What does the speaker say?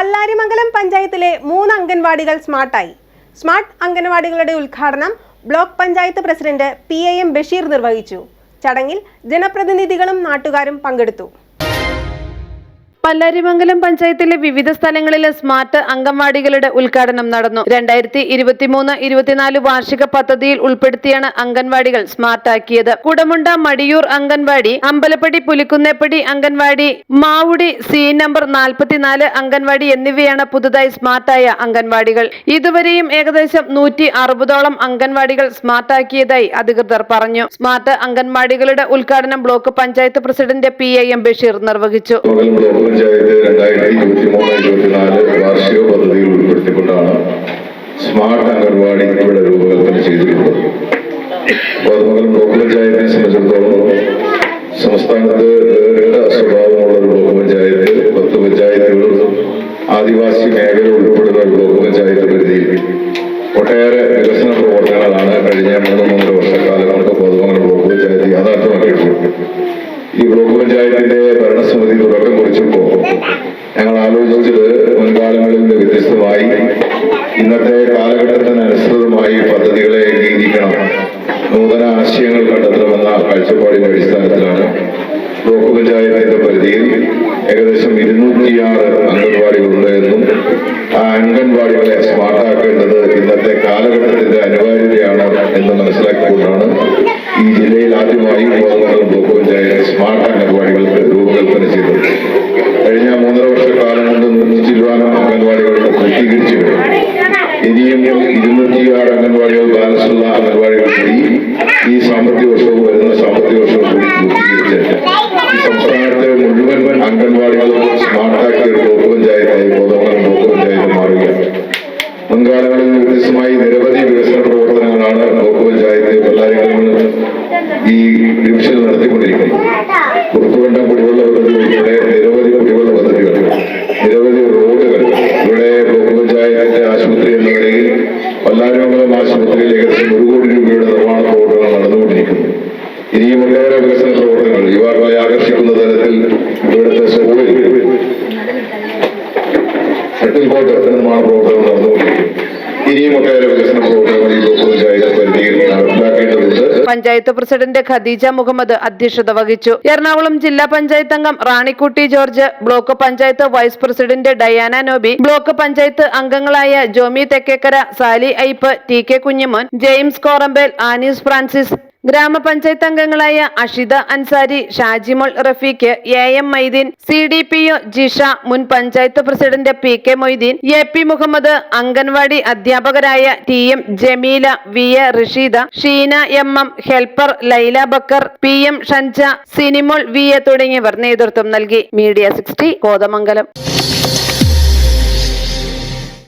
പല്ലാരിമംഗലം പഞ്ചായത്തിലെ മൂന്ന് അംഗൻവാടികൾ സ്മാർട്ടായി. സ്മാർട്ട് അംഗൻവാടികളുടെ ഉദ്ഘാടനം block panchayat president P A M Basheer നിർവഹിച്ചു. ചടങ്ങിൽ ജനപ്രതിനിധികളും നാട്ടുകാരും പങ്കെടുത്തു. പല്ലാരിമംഗലം പഞ്ചായത്തിലെ വിവിധ സ്ഥലങ്ങളിലെ സ്മാർട്ട് അംഗൻവാടികളുടെ ഉദ്ഘാടനം നടന്നു. രണ്ടായിരത്തി ഇരുപത്തിമൂന്ന് ഇരുപത്തിനാല് വാർഷിക പദ്ധതിയിൽ ഉൾപ്പെടുത്തിയാണ് അംഗൻവാടികൾ സ്മാർട്ടാക്കിയത്. കുടമുണ്ട മടിയൂർ അംഗൻവാടി അമ്പലപ്പടി പുലിക്കുന്നേപ്പടി അംഗൻവാടി മാവുടി സി നമ്പർ നാൽപ്പത്തിനാല് അംഗൻവാടി എന്നിവയാണ് പുതുതായി സ്മാർട്ടായ അംഗൻവാടികൾ. ഇതുവരെയും ഏകദേശം നൂറ്റി അറുപതോളം അംഗൻവാടികൾ സ്മാർട്ടാക്കിയതായി അധികൃതർ പറഞ്ഞു. സ്മാർട്ട് അംഗൻവാടികളുടെ ഉദ്ഘാടനം block panchayat president P A Basheer നിർവഹിച്ചു. പഞ്ചായത്ത് രണ്ടായിരത്തി ഇരുപത്തി മൂന്ന് ഇരുപത്തിനാല് വാർഷിക പദ്ധതിയിൽ ഉൾപ്പെടുത്തിക്കൊണ്ടാണ് സ്മാർട്ട് അംഗൻവാടി ഇവിടെ രൂപകൽപ്പന ചെയ്തിട്ടുള്ളത് കോതമംഗലം ബ്ലോക്ക് പഞ്ചായത്തിനെ സംബന്ധിച്ചിടത്തോളം സംസ്ഥാനത്ത് സ്വഭാവമുള്ള ഒരു ബ്ലോക്ക് പഞ്ചായത്ത് പത്ത് പഞ്ചായത്തുകളും ആദിവാസി മേഖല ആലോചിച്ചത് മുൻകാലങ്ങളിൽ നിന്ന് വ്യത്യസ്തമായി. ഇന്നത്തെ കാലഘട്ടത്തിനനുസൃതമായി പദ്ധതികളെ ഏകീകരിക്കണം നൂതന ആശയങ്ങൾ കണ്ടെത്തണമെന്ന കാഴ്ചപ്പാടിന്റെ അടിസ്ഥാനത്തിലാണ് ബ്ലോക്ക് പഞ്ചായത്തിന്റെ പരിധിയിൽ ഏകദേശം ഇരുന്നൂറ്റിയാറ് അംഗൻവാടികളുണ്ട് ആ അംഗൻവാടികളെ സ്മാർട്ടാക്കേണ്ടത് ഇന്നത്തെ കാലഘട്ടത്തിന്റെ അനിവാര്യതയാണ് എന്ന് മനസ്സിലാക്കിക്കൊണ്ടാണ് ഈ ജില്ലയിൽ ആദ്യമായി മുൻകാലങ്ങളിൽ വ്യത്യസ്തമായി നിരവധി വികസന പ്രവർത്തനങ്ങളാണ് ബ്ലോക്ക് പഞ്ചായത്ത് പല്ലാരികളിൽ ഈ ഡിവിഷനിൽ നടത്തിക്കൊണ്ടിരിക്കുന്നത്. പുറത്തുകൊണ്ട കുടിവെള്ള പദ്ധതി ഉൾപ്പെടെ നിരവധി കുടിവെള്ള പദ്ധതികൾ നിരവധി റോഡുകൾ ഇവിടെ ബ്ലോക്ക് പഞ്ചായത്തിന്റെ ആശുപത്രി എന്ന നിലയിൽ പല്ലാരിമംഗലം ആശുപത്രിയിൽ ഏകദേശം ഒരു കോടി രൂപയുടെ നിർമ്മാണ പ്രവർത്തനങ്ങൾ നടന്നുകൊണ്ടിരിക്കുന്നു. ഇനിയും ഒട്ടേറെ വികസന പ്രവർത്തനങ്ങൾ. യുവാക്കളെ ആകർഷിക്കുന്ന തരത്തിൽ ഇവിടുത്തെ സ്കൂളിൽ ഷട്ടിൽ കോട്ട് നിർമ്മാണ പ്രവർത്തനം പഞ്ചായത്ത് പ്രസിഡന്റ് ഖദീജ മുഹമ്മദ് അധ്യക്ഷത വഹിച്ചു. എറണാകുളം ജില്ലാ പഞ്ചായത്ത് അംഗം Ranikutty George block panchayat vice president Diana Noby block panchayat അംഗങ്ങളായ Jomy Thekkekara Sally Ipe T K Kunjimon James Korambel Anees Francis ഗ്രാമപഞ്ചായത്ത് അംഗങ്ങളായ Ashitha Ansari Shajimol Rafeeq A M Maideen C D P O Jisha മുൻ panchayat president P K Moideen A P Muhammad anganwadi അധ്യാപകരായ T M Jameela V A Rasheeda Sheena M M helper Laila Bakkar P M Shanja Sinimol V A തുടങ്ങിയവർ നേതൃത്വം നൽകി. Media sixty Kothamangalam.